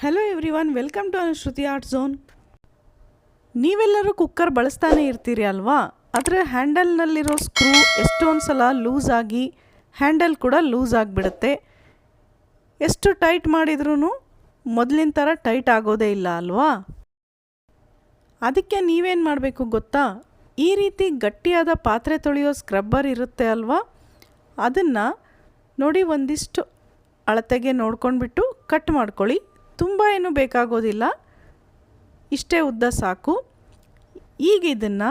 Hello everyone welcome to Anushruti art zone ನೀವೆಲ್ಲರೂ cooker ಬಳಸ್ತಾನೆ ಇರ್ತೀರಿ ಅಲ್ವಾ? ಅದರ ಹ್ಯಾಂಡಲ್ನಲ್ಲಿರೋ ಸ್ಕ್ರೂ ಎಷ್ಟೊಂದು ಸಲ ಲೂಸ್ ಆಗಿ ಹ್ಯಾಂಡಲ್ ಕೂಡ ಲೂಸ್ ಆಗಿಬಿಡುತ್ತೆ. ಎಷ್ಟು ಟೈಟ್ ಮಾಡಿದ್ರೂ ಮೊದಲಿನ ಥರ ಟೈಟ್ ಆಗೋದೇ ಇಲ್ಲ ಅಲ್ವಾ? ಅದಕ್ಕೆ ನೀವೇನು ಮಾಡಬೇಕು ಗೊತ್ತಾ? ಈ ರೀತಿ ಗಟ್ಟಿಯಾದ ಪಾತ್ರೆ ತೊಳೆಯೋ ಸ್ಕ್ರಬ್ಬರ್ ಇರುತ್ತೆ ಅಲ್ವಾ? ಅದನ್ನು ನೋಡಿ ಒಂದಿಷ್ಟು ಅಳತೆಗೆ ನೋಡ್ಕೊಂಡ್ಬಿಟ್ಟು ಕಟ್ ಮಾಡ್ಕೊಳ್ಳಿ. ತುಂಬ ಏನು ಬೇಕಾಗೋದಿಲ್ಲ. ಇಷ್ಟೇ ಉದ್ದ ಸಾಕು. ಈಗ ಇದನ್ನು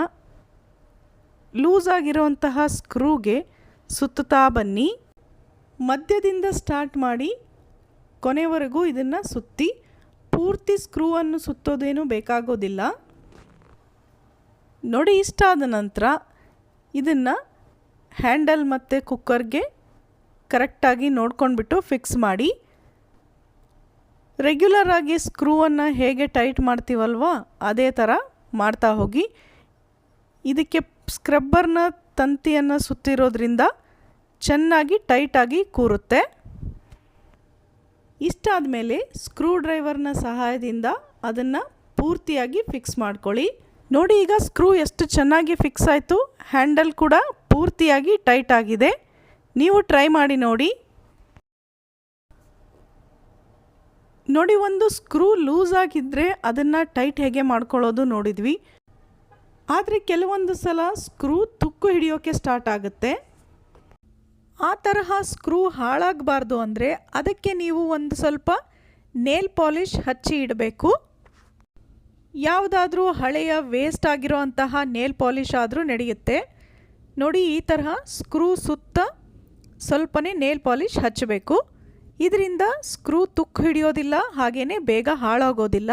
ಲೂಸ್ ಆಗಿರೋಂತಹ ಸ್ಕ್ರೂಗೆ ಸುತ್ತುತ್ತಾ ಬನ್ನಿ. ಮಧ್ಯದಿಂದ ಸ್ಟಾರ್ಟ್ ಮಾಡಿ ಕೊನೆವರೆಗೂ ಇದನ್ನು ಸುತ್ತಿ ಪೂರ್ತಿ ಸ್ಕ್ರೂವನ್ನು ಸುತ್ತೋದೇನು ಬೇಕಾಗೋದಿಲ್ಲ. ನೋಡಿ ಇಷ್ಟ ಆದ ನಂತರ ಇದನ್ನು ಹ್ಯಾಂಡಲ್ ಮತ್ತು ಕುಕ್ಕರ್ಗೆ ಕರೆಕ್ಟಾಗಿ ನೋಡ್ಕೊಂಡ್ಬಿಟ್ಟು ಫಿಕ್ಸ್ ಮಾಡಿ. ರೆಗ್ಯುಲರ್ ಆಗಿ ಸ್ಕ್ರೂವನ್ನು ಹೇಗೆ ಟೈಟ್ ಮಾಡ್ತೀವಲ್ವ, ಅದೇ ಥರ ಮಾಡ್ತಾ ಹೋಗಿ. ಇದಕ್ಕೆ ಸ್ಕ್ರಬ್ಬರ್ನ ತಂತಿಯನ್ನು ಸುತ್ತಿರೋದ್ರಿಂದ ಚೆನ್ನಾಗಿ ಟೈಟಾಗಿ ಕೂರುತ್ತೆ. ಇಷ್ಟಾದ ಮೇಲೆ ಸ್ಕ್ರೂ ಡ್ರೈವರ್ನ ಸಹಾಯದಿಂದ ಅದನ್ನು ಪೂರ್ತಿಯಾಗಿ ಫಿಕ್ಸ್ ಮಾಡ್ಕೊಳ್ಳಿ. ನೋಡಿ ಈಗ ಸ್ಕ್ರೂ ಎಷ್ಟು ಚೆನ್ನಾಗಿ ಫಿಕ್ಸ್ ಆಯಿತು ಹ್ಯಾಂಡಲ್ ಕೂಡ ಪೂರ್ತಿಯಾಗಿ ಟೈಟ್ ಆಗಿದೆ. ನೀವು ಟ್ರೈ ಮಾಡಿ ನೋಡಿ. ನೋಡಿ, ಒಂದು ಸ್ಕ್ರೂ ಲೂಸ್ ಆಗಿದ್ದರೆ ಅದನ್ನು ಟೈಟ್ ಹೇಗೆ ಮಾಡ್ಕೊಳ್ಳೋದು ನೋಡಿದ್ವಿ. ಆದರೆ ಕೆಲವೊಂದು ಸಲ ಸ್ಕ್ರೂ ತುಕ್ಕು ಹಿಡಿಯೋಕ್ಕೆ ಸ್ಟಾರ್ಟ್ ಆಗುತ್ತೆ. ಆ ತರಹ ಸ್ಕ್ರೂ ಹಾಳಾಗಬಾರ್ದು ಅಂದರೆ ಅದಕ್ಕೆ ನೀವು ಒಂದು ಸ್ವಲ್ಪ ನೇಲ್ ಪಾಲಿಷ್ ಹಚ್ಚಿ ಇಡಬೇಕು. ಯಾವುದಾದ್ರೂ ಹಳೆಯ ವೇಸ್ಟ್ ಆಗಿರೋ ಅಂತಹ ನೇಲ್ ಪಾಲಿಷ್ ಆದರೂ ನಡೆಯುತ್ತೆ. ನೋಡಿ, ಈ ತರಹ ಸ್ಕ್ರೂ ಸುತ್ತ ಸ್ವಲ್ಪನೇ ನೇಲ್ ಪಾಲಿಷ್ ಹಚ್ಚಬೇಕು. ಇದರಿಂದ ಸ್ಕ್ರೂ ತುಕ್ಕು ಹಿಡಿಯೋದಿಲ್ಲ ಹಾಗೆಯೇ ಬೇಗ ಹಾಳಾಗೋದಿಲ್ಲ.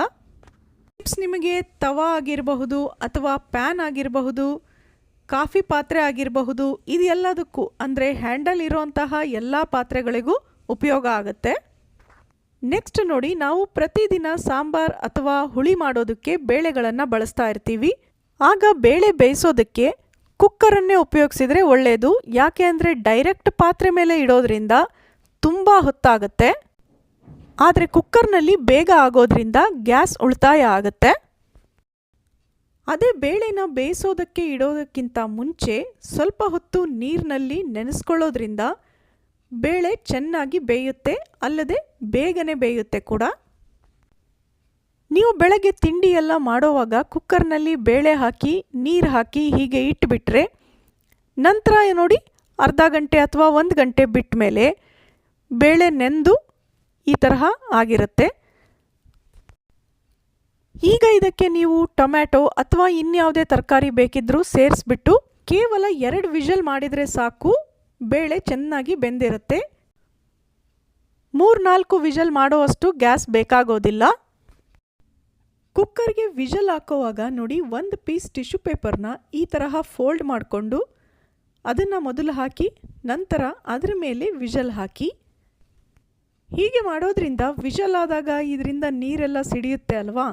ಟಿಪ್ಸ್ ನಿಮಗೆ ತವ ಆಗಿರಬಹುದು ಅಥವಾ ಪ್ಯಾನ್ ಆಗಿರಬಹುದು, ಕಾಫಿ ಪಾತ್ರೆ ಆಗಿರಬಹುದು, ಇದು ಎಲ್ಲದಕ್ಕೂ, ಅಂದರೆ ಹ್ಯಾಂಡಲ್ ಇರುವಂತಹ ಎಲ್ಲ ಪಾತ್ರೆಗಳಿಗೂ ಉಪಯೋಗ ಆಗುತ್ತೆ. ನೆಕ್ಸ್ಟ್ ನೋಡಿ, ನಾವು ಪ್ರತಿದಿನ ಸಾಂಬಾರ್ ಅಥವಾ ಹುಳಿ ಮಾಡೋದಕ್ಕೆ ಬೇಳೆಗಳನ್ನು ಬಳಸ್ತಾ ಇರ್ತೀವಿ. ಆಗ ಬೇಳೆ ಬೇಯಿಸೋದಕ್ಕೆ ಕುಕ್ಕರನ್ನೇ ಉಪಯೋಗಿಸಿದರೆ ಒಳ್ಳೆಯದು ಯಾಕೆ ಅಂದರೆ ಡೈರೆಕ್ಟ್ ಪಾತ್ರೆ ಮೇಲೆ ಇಡೋದ್ರಿಂದ ತುಂಬ ಹೊತ್ತಾಗುತ್ತೆ. ಆದರೆ ಕುಕ್ಕರ್ನಲ್ಲಿ ಬೇಗ ಆಗೋದ್ರಿಂದ ಗ್ಯಾಸ್ ಉಳಿತಾಯ ಆಗುತ್ತೆ. ಅದೇ ಬೇಳೆನ ಬೇಯಿಸೋದಕ್ಕೆ ಇಡೋದಕ್ಕಿಂತ ಮುಂಚೆ ಸ್ವಲ್ಪ ಹೊತ್ತು ನೀರಿನಲ್ಲಿ ನೆನೆಸ್ಕೊಳ್ಳೋದ್ರಿಂದ ಬೇಳೆ ಚೆನ್ನಾಗಿ ಬೇಯುತ್ತೆ ಅಲ್ಲದೆ ಬೇಗನೆ ಬೇಯುತ್ತೆ ಕೂಡ. ನೀವು ಬೆಳಗ್ಗೆ ತಿಂಡಿ ಎಲ್ಲ ಮಾಡೋವಾಗ ಕುಕ್ಕರ್ನಲ್ಲಿ ಬೇಳೆ ಹಾಕಿ, ನೀರು ಹಾಕಿ ಹೀಗೆ ಇಟ್ಬಿಟ್ರೆ ನಂತರ ನೋಡಿ ಅರ್ಧ ಗಂಟೆ ಅಥವಾ ಒಂದು ಗಂಟೆ ಬಿಟ್ಟ ಮೇಲೆ ಬೇಳೆ ನೆಂದು ಈ ತರಹ ಆಗಿರುತ್ತೆ. ಈಗ ಇದಕ್ಕೆ ನೀವು ಟೊಮ್ಯಾಟೊ ಅಥವಾ ಇನ್ಯಾವುದೇ ತರಕಾರಿ ಬೇಕಿದ್ರೂ ಸೇರಿಸ್ಬಿಟ್ಟು ಕೇವಲ ಎರಡು ವಿಷಲ್ ಮಾಡಿದರೆ ಸಾಕು, ಬೇಳೆ ಚೆನ್ನಾಗಿ ಬೆಂದಿರುತ್ತೆ. ಮೂರ್ನಾಲ್ಕು ವಿಷಲ್ ಮಾಡುವಷ್ಟು ಗ್ಯಾಸ್ ಬೇಕಾಗೋದಿಲ್ಲ. ಕುಕ್ಕರ್ಗೆ ವಿಷಲ್ ಹಾಕೋವಾಗ ನೋಡಿ ಒಂದು ಪೀಸ್ ಟಿಶ್ಯೂ ಪೇಪರ್ನ ಈ ತರಹ ಫೋಲ್ಡ್ ಮಾಡಿಕೊಂಡು ಅದನ್ನು ಮೊದಲು ಹಾಕಿ, ನಂತರ ಅದರ ಮೇಲೆ ವಿಷಲ್ ಹಾಕಿ. ಹೀಗೆ ಮಾಡೋದ್ರಿಂದ ವಿಷಲ್ ಆದಾಗ ಇದರಿಂದ ನೀರೆಲ್ಲ ಸಿಡಿಯುತ್ತೆ ಅಲ್ವಾ?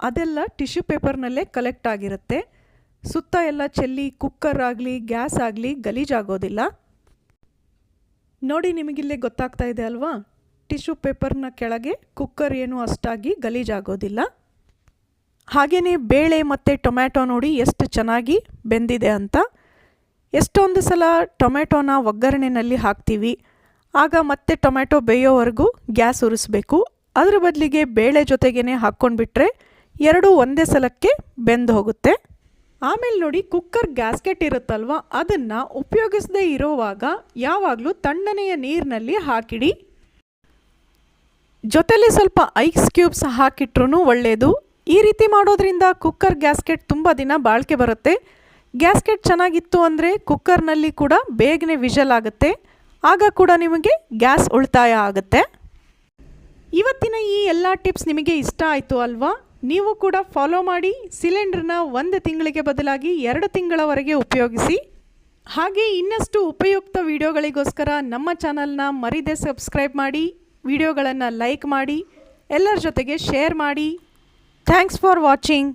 ಅದೆಲ್ಲ ಟಿಶ್ಯೂ ಪೇಪರ್ನಲ್ಲೇ ಕಲೆಕ್ಟ್ ಆಗಿರುತ್ತೆ. ಸುತ್ತ ಎಲ್ಲ ಚೆಲ್ಲಿ ಕುಕ್ಕರ್ ಆಗಲಿ ಗ್ಯಾಸ್ ಆಗಲಿ ಗಲೀಜಾಗೋದಿಲ್ಲ. ನೋಡಿ ನಿಮಗಿಲ್ಲೇ ಗೊತ್ತಾಗ್ತಾ ಇದೆ ಅಲ್ವಾ? ಟಿಶ್ಯೂ ಪೇಪರ್ನ ಕೆಳಗೆ ಕುಕ್ಕರ್ ಏನು ಅಷ್ಟಾಗಿ ಗಲೀಜಾಗೋದಿಲ್ಲ. ಹಾಗೆಯೇ ಬೇಳೆ ಮತ್ತು ಟೊಮ್ಯಾಟೊ ನೋಡಿ ಎಷ್ಟು ಚೆನ್ನಾಗಿ ಬೆಂದಿದೆ ಅಂತ. ಎಷ್ಟೊಂದು ಸಲ ಟೊಮ್ಯಾಟೊನ ಒಗ್ಗರಣೆನಲ್ಲಿ ಹಾಕ್ತೀವಿ. ಆಗ ಮತ್ತೆ ಟೊಮ್ಯಾಟೊ ಬೇಯೋವರೆಗೂ ಗ್ಯಾಸ್ ಉರಿಸ್ಬೇಕು. ಅದರ ಬದಲಿಗೆ ಬೇಳೆ ಜೊತೆಗೇ ಹಾಕ್ಕೊಂಡ್ಬಿಟ್ರೆ ಎರಡೂ ಒಂದೇ ಸಲಕ್ಕೆ ಬೆಂದು ಹೋಗುತ್ತೆ. ಆಮೇಲೆ ನೋಡಿ ಕುಕ್ಕರ್ ಗ್ಯಾಸ್ಕೆಟ್ ಇರುತ್ತಲ್ವ? ಅದನ್ನು ಉಪಯೋಗಿಸದೇ ಇರೋವಾಗ ಯಾವಾಗಲೂ ತಣ್ಣನೆಯ ನೀರಿನಲ್ಲಿ ಹಾಕಿಡಿ. ಜೊತೆಲಿ ಸ್ವಲ್ಪ ಐಸ್ ಕ್ಯೂಬ್ಸ್ ಹಾಕಿಟ್ರೂ ಒಳ್ಳೆಯದು ಈ ರೀತಿ ಮಾಡೋದ್ರಿಂದ ಕುಕ್ಕರ್ ಗ್ಯಾಸ್ಕೆಟ್ ತುಂಬ ದಿನ ಬಾಳಿಕೆ ಬರುತ್ತೆ. ಗ್ಯಾಸ್ಕೆಟ್ ಚೆನ್ನಾಗಿತ್ತು ಅಂದರೆ ಕುಕ್ಕರ್ನಲ್ಲಿ ಕೂಡ ಬೇಗನೆ ವಿಷಲ್ ಆಗುತ್ತೆ. ಆಗ ಕೂಡ ನಿಮಗೆ ಗ್ಯಾಸ್ ಉಳಿತಾಯ ಆಗುತ್ತೆ. ಇವತ್ತಿನ ಈ ಎಲ್ಲ ಟಿಪ್ಸ್ ನಿಮಗೆ ಇಷ್ಟ ಆಯಿತು ಅಲ್ವಾ? ನೀವು ಕೂಡ ಫಾಲೋ ಮಾಡಿ ಸಿಲಿಂಡ್ರನ್ನ ಒಂದು ತಿಂಗಳಿಗೆ ಬದಲಾಗಿ ಎರಡು ತಿಂಗಳವರೆಗೆ ಉಪಯೋಗಿಸಿ. ಹಾಗೆ ಇನ್ನಷ್ಟು ಉಪಯುಕ್ತ ವಿಡಿಯೋಗಳಿಗೋಸ್ಕರ ನಮ್ಮ ಚಾನಲ್ನ ಮರಿದೆ ಸಬ್ಸ್ಕ್ರೈಬ್ ಮಾಡಿ, ವಿಡಿಯೋಗಳನ್ನು ಲೈಕ್ ಮಾಡಿ, ಎಲ್ಲರ ಜೊತೆಗೆ ಶೇರ್ ಮಾಡಿ. Thanks for watching.